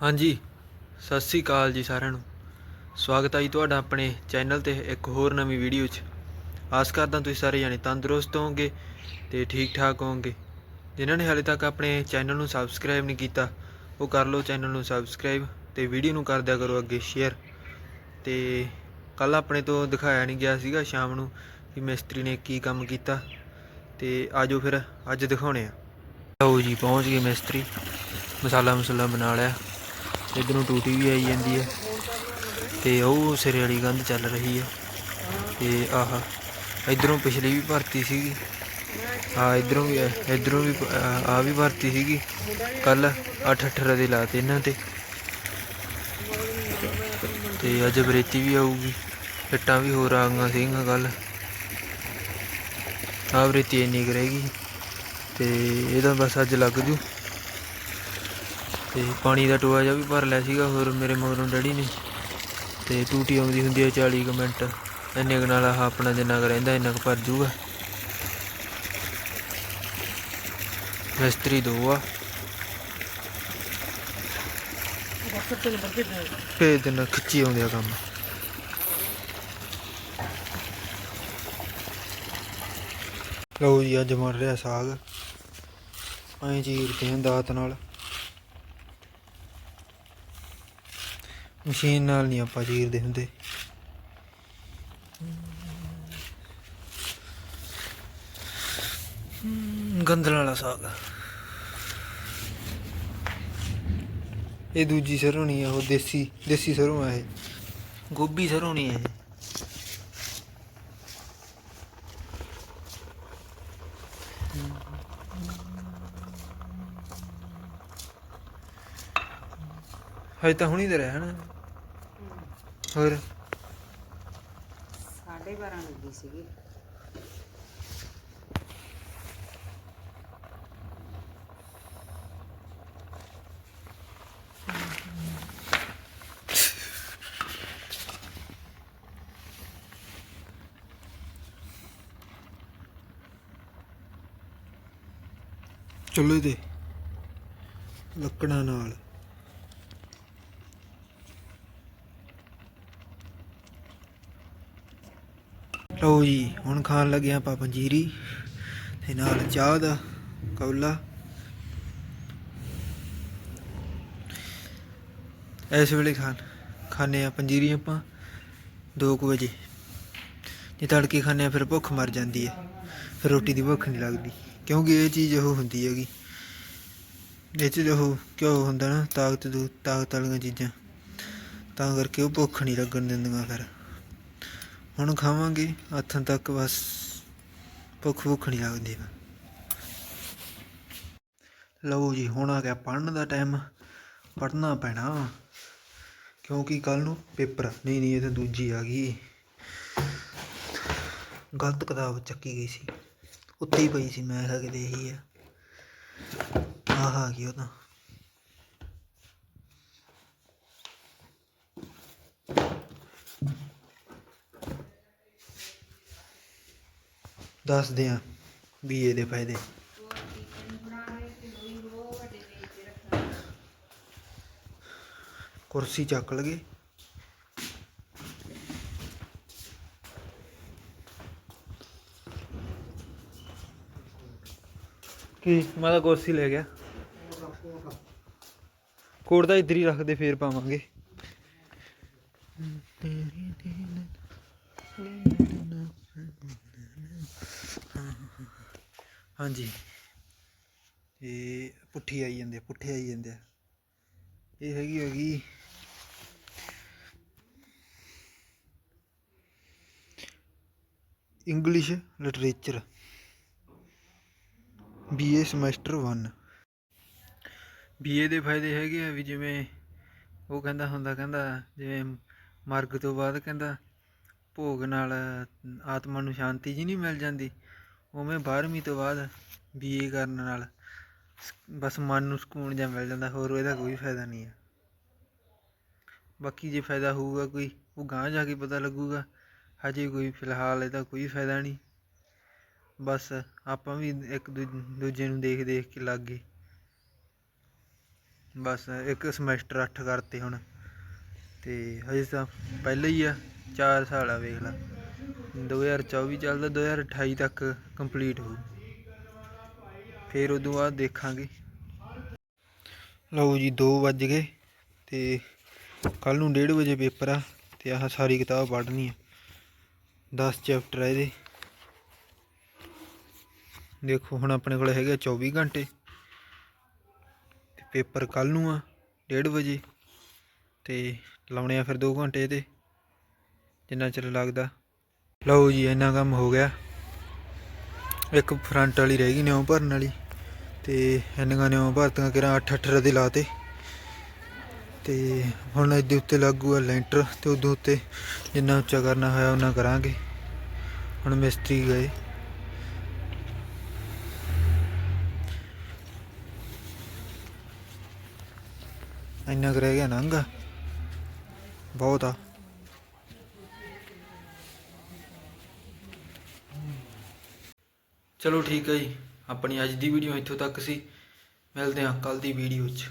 ਹਾਂਜੀ, ਸਤਿ ਸ੍ਰੀ ਅਕਾਲ ਜੀ ਸਾਰਿਆਂ ਨੂੰ। ਸਵਾਗਤ ਹੈ ਜੀ ਤੁਹਾਡਾ ਆਪਣੇ ਚੈਨਲ ਤੇ ਇੱਕ ਹੋਰ ਨਵੀਂ ਵੀਡੀਓ 'ਚ। ਆਸ ਕਰਦਾ ਤੁਸੀਂ ਸਾਰੇ ਜਾਣੇ ਤੰਦਰੁਸਤ ਹੋਵੋਗੇ ਤੇ ਠੀਕ ਠਾਕ ਹੋਵੋਗੇ। ਜਿਨ੍ਹਾਂ ਨੇ ਹਾਲੇ ਤੱਕ ਆਪਣੇ ਚੈਨਲ ਨੂੰ ਸਬਸਕ੍ਰਾਈਬ ਨਹੀਂ ਕੀਤਾ, ਉਹ ਕਰ ਲਓ ਚੈਨਲ ਨੂੰ ਸਬਸਕ੍ਰਾਈਬ ਤੇ ਵੀਡੀਓ ਨੂੰ ਕਰ ਦਿਆ ਕਰੋ ਅੱਗੇ ਸ਼ੇਅਰ। ਤੇ ਕੱਲ ਆਪਣੇ ਤੋਂ ਦਿਖਾਇਆ ਨਹੀਂ ਗਿਆ ਸੀਗਾ ਸ਼ਾਮ ਨੂੰ ਕਿ ਮਿਸਤਰੀ ਨੇ ਕੀ ਕੰਮ ਕੀਤਾ। ਤੇ ਆਜੋ ਫਿਰ ਅੱਜ ਦਿਖਾਉਣੇ ਆ। ਲਓ ਜੀ, ਪਹੁੰਚ ਗਏ ਮਿਸਤਰੀ। ਮਸਾਲਾ ਮਸੂਲਾ ਬਣਾ ਲਿਆ। ਇਧਰੋਂ ਟੂਟੀ ਵੀ ਆਈ ਜਾਂਦੀ ਹੈ ਤੇ ਉਹ ਸਿਰੇ ਵਾਲੀ ਗੰਧ ਚੱਲ ਰਹੀ ਹੈ ਤੇ ਆਹ ਇਧਰੋਂ ਪਿਛਲੀ ਵੀ ਭਰਤੀ ਸੀਗੀ ਆ ਇਧਰੋਂ ਵੀ ਇਧਰੋਂ ਵੀ ਆ ਵੀ ਭਰਤੀ ਸੀਗੀ ਕੱਲ 8 18 ਦੇ ਲਾਤੇ ਇਹਨਾਂ ਤੇ। ਤੇ ਅੱਜ ਬਰੇਤੀ ਵੀ ਆਊਗੀ, ਇੱਟਾਂ ਵੀ ਹੋਰ ਆ ਗਈਆਂ ਸੀਗੀਆਂ ਕੱਲ ਆ ਬਰੇਤੀ ਇੰਨੀ ਕੁ ਰਹਿ ਗਈ, ਤੇ ਇਹਦਾ ਬਸ ਅੱਜ ਲੱਗ ਜੂ। ਤੇ ਪਾਣੀ ਦਾ ਟੋਆ ਜਿਹਾ ਵੀ ਭਰ ਲਿਆ ਸੀਗਾ, ਹੋਰ ਮੇਰੇ ਮਗਰੋਂ ਡੈਡੀ ਨੇ। ਤੇ ਟੂਟੀ ਆਉਂਦੀ ਹੁੰਦੀ ਹੈ 40 ਕੁ ਮਿੰਟ, ਇੰਨੇ ਕੁ ਨਾਲ ਆਹ ਆਪਣਾ ਜਿੰਨਾ ਕੁ ਰਹਿੰਦਾ, ਇੰਨਾ ਕੁ ਭਰ ਜੂਗਾ ਮਿਸਤਰੀ ਦੋ ਆ। ਭੇਜ ਦੇਣਾ ਖਿੱਚੀ ਆਉਂਦੇ ਆ ਕੰਮ। ਲਓ ਜੀ, ਅੱਜ ਮਰ ਰਿਹਾ ਸਾਗ। ਐਂ ਚੀਰਦੇ ਆਂ ਦਾਤ ਨਾਲ। ਮਸ਼ੀਨ ਨਾਲ ਨਹੀਂ ਆਪਾਂ ਚੀਰਦੇ ਹੁੰਦੇ। ਹਮ, ਗੰਦਲ ਵਾਲਾ ਸਾਗ। ਇਹ ਦੂਜੀ ਸਰੋਂ ਨਹੀਂ ਆ ਉਹ ਦੇਸੀ ਦੇਸੀ ਸਰੋਂ ਆ ਇਹ। ਗੋਭੀ ਸਰੋਂ ਨਹੀਂ ਹੈ ਹਜੇ ਤਾਂ ਹੁਣੀ ਤੇ ਰਿਹਾ ਨਾ ਹੋਰ? ਸਾਢੇ 12 ਲੱਗੀ ਸੀਗੀ। ਚੁੱਲ੍ਹੇ ਤੇ ਲੱਕੜਾਂ ਨਾਲ। ਲਓ ਜੀ, ਹੁਣ ਖਾਣ ਲੱਗੇ ਆਪਾਂ ਪੰਜੀਰੀ ਤੇ ਨਾਲ ਚਾਹ ਦਾ ਕੌਲਾ। ਇਸ ਵੇਲੇ ਖਾਣ ਖਾਣੇ ਆ ਪੰਜੀਰੀ ਆਪਾਂ 2 ਵਜੇ। ਜੇ ਤੜਕੇ ਖਾਣੇ ਆ ਫਿਰ ਭੁੱਖ ਮਰ ਜਾਂਦੀ ਹੈ, ਫਿਰ ਰੋਟੀ ਦੀ ਭੁੱਖ ਨਹੀਂ ਲੱਗਦੀ, ਕਿਉਂਕਿ ਇਹ ਚੀਜ਼ ਉਹ ਹੁੰਦੀ ਹੈਗੀ। ਇਹ 'ਚ ਉਹ ਕਿਉਂ ਹੁੰਦਾ ਨਾ, ਤਾਕਤ ਤਾਕਤ ਵਾਲੀਆਂ ਚੀਜ਼ਾਂ। ਤਾਂ ਕਰਕੇ ਉਹ ਭੁੱਖ ਨਹੀਂ ਲੱਗਣ ਦਿੰਦੀਆਂ ਫਿਰ। ਹੁਣ ਖਾਵਾਂਗੇ ਹੱਥਾਂ ਤੱਕ ਬਸ ਭੁੱਖ ਭੁੱਖ ਨਹੀਂ ਲੱਗਦੀ। ਲਓ ਜੀ, ਹੁਣ ਆ ਗਿਆ ਪੜ੍ਹਨ ਦਾ ਟਾਈਮ ਪੜ੍ਹਨਾ ਪੈਣਾ, ਕਿਉਂਕਿ ਕੱਲ ਨੂੰ ਪੇਪਰ। ਨਹੀਂ ਨਹੀਂ, ਇਹ ਤਾਂ ਦੂਜੀ ਆ ਗਈ। ਗਲਤ ਕਿਤਾਬ ਚੱਕੀ ਗਈ ਸੀ। ਉੱਤੇ ਹੀ ਪਈ ਸੀ, ਮੈਂ ਕਿਹਾ ਕਿਤੇ ਇਹੀ ਆ। ਆਹ ਆ ਗਈ ਉਹ ਤਾਂ। ਦੱਸਦੇ ਆ ਬੀਏ ਦੇ ਫਾਇਦੇ। ਕੁਰਸੀ ਚੱਕ ਲਗੇ ਕੀ? ਮੈਂ ਤਾਂ ਕੁਰਸੀ ਲੈ ਗਿਆ। ਕੋਟ ਤਾਂ ਇੱਧਰ ਹੀ ਰੱਖਦੇ ਫੇਰ ਪਾਵਾਂਗੇ। ਹਾਂਜੀ। ਇਹ ਪੁੱਠੀ ਆਈ ਜਾਂਦੇ ਪੁੱਠੇ ਆਈ ਜਾਂਦੇ ਆ। ਇਹ ਹੈਗੀ ਹੈਗੀ। English literature BA semester 1 BA ਦੇ ਫਾਇਦੇ ਹੈਗੇ ਆ ਵੀ ਜਿਵੇਂ ਉਹ ਕਹਿੰਦਾ ਹੁੰਦਾ, ਕਹਿੰਦਾ ਜਿਵੇਂ ਮਰਗ ਤੋਂ ਬਾਅਦ ਕਹਿੰਦਾ ਭੋਗ ਨਾਲ ਆਤਮਾ ਨੂੰ ਸ਼ਾਂਤੀ ਜੀ ਨਹੀਂ ਮਿਲ ਜਾਂਦੀ। ਉਵੇਂ 12ਵੀਂ ਤੋਂ ਬਾਅਦ ਬੀਏ ਕਰਨ ਨਾਲ ਸ- ਬਸ ਮਨ ਨੂੰ ਸਕੂਨ ਜਿਹਾ ਮਿਲ ਜਾਂਦਾ, ਹੋਰ ਇਹਦਾ ਕੋਈ ਫਾਇਦਾ ਨਹੀਂ ਹੈ ਬਾਕੀ ਜੇ ਫਾਇਦਾ ਹੋਊਗਾ ਕੋਈ, ਉਹ ਗਾਂਹ ਜਾ ਕੇ ਪਤਾ ਲੱਗੂਗਾ, ਹਜੇ ਕੋਈ ਫਿਲਹਾਲ ਇਹਦਾ ਕੋਈ ਫਾਇਦਾ ਨਹੀਂ। ਬਸ ਆਪਾਂ ਵੀ ਇੱਕ ਦੂ- ਦੂਜੇ ਨੂੰ ਦੇਖ ਦੇਖ ਕੇ ਲੱਗ ਗਏ। ਬਸ ਇੱਕ ਸਮੈਸਟਰ 8 ਕਰਤੇ ਹੁਣ, ਤੇ ਹਜੇ ਤਾਂ ਪਹਿਲਾਂ ਹੀ ਆ 4 ਸਾਲ ਆ ਵੇਖ ਲਾ। 2024 ਚੱਲਦਾ 2028 ਤੱਕ ਕੰਪਲੀਟ ਹੋਊ। ਫਿਰ ਉਦੋਂ ਬਾਅਦ ਦੇਖਾਂਗੇ। ਲਓ ਜੀ 2 ਵੱਜ ਗਏ ਤੇ ਕੱਲ ਨੂੰ 1:30 ਵਜੇ ਪੇਪਰ ਆ ਤੇ ਆਹ ਸਾਰੀ ਕਿਤਾਬ ਪੜ੍ਹਨੀ ਆ। 10 ਚੈਪਟਰ ਆ ਇਹਦੇ। ਦੇਖੋ, ਹੁਣ ਆਪਣੇ ਕੋਲ ਹੈਗੇ ਆ 24 ਘੰਟੇ। ਤੇ ਪੇਪਰ ਕੱਲ ਨੂੰ ਆ 1:30 ਵਜੇ। ਤੇ ਲਾਉਣੇ ਆ ਫਿਰ 2 ਘੰਟੇ ਇਹਦੇ, ਜਿੰਨਾ ਚਿਰ ਲੱਗਦਾ। ਲਓ ਜੀ, ਇੰਨਾ ਕੰਮ ਹੋ ਗਿਆ। ਇੱਕ ਫਰੰਟ ਵਾਲੀ ਰਹਿ ਗਈ ਨਿਉ ਭਰਨ ਵਾਲੀ ਤੇ ਇੰਨੀਆਂ ਨਿਉ ਭਰਤੀਆਂ ਕਿਰਾਂ 8 8 ਦੇ ਲਾਤੇ। ਤੇ ਹੁਣ ਇਹਦੇ ਉੱਤੇ ਲੱਗੂਗਾ ਲੈਂਟਰ ਤੇ ਉਦੋਂ ਉੱਤੇ ਜਿੰਨਾ ਉੱਚਾ ਕਰਨਾ ਹੋਇਆ ਉਹਨਾਂ ਕਰਾਂਗੇ। ਹੁਣ ਮਿਸਤਰੀ ਗਏ। ਇੰਨਾ ਕੁ ਰਹਿ ਗਿਆ ਨੰਗ। ਬਹੁਤ ਆ। ਚਲੋ ਠੀਕ ਹੈ ਜੀ, ਆਪਣੀ ਅੱਜ ਦੀ ਵੀਡੀਓ ਇੱਥੋਂ ਤੱਕ ਸੀ। ਮਿਲਦੇ ਹਾਂ ਕੱਲ ਦੀ ਵੀਡੀਓ 'ਚ।